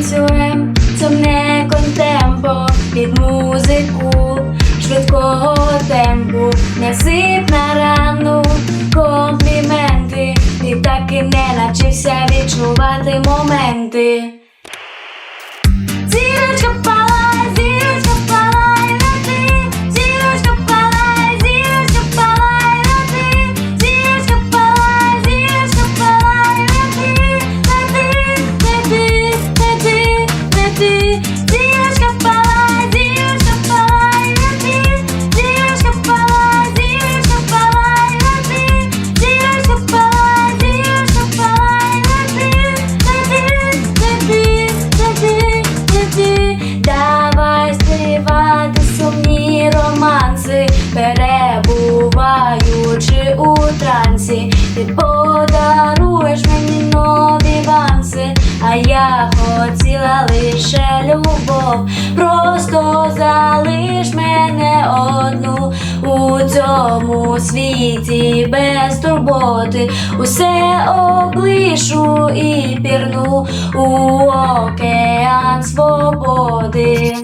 Давай станцюєм, це не під музику швидкого темпу, не сип на рану компліменти, ти так і не навчився відчувати моменти. А я хотіла лише любов, просто залиш мене одну у цьому світі без турботи, усе облишу і пірну у океан свободи.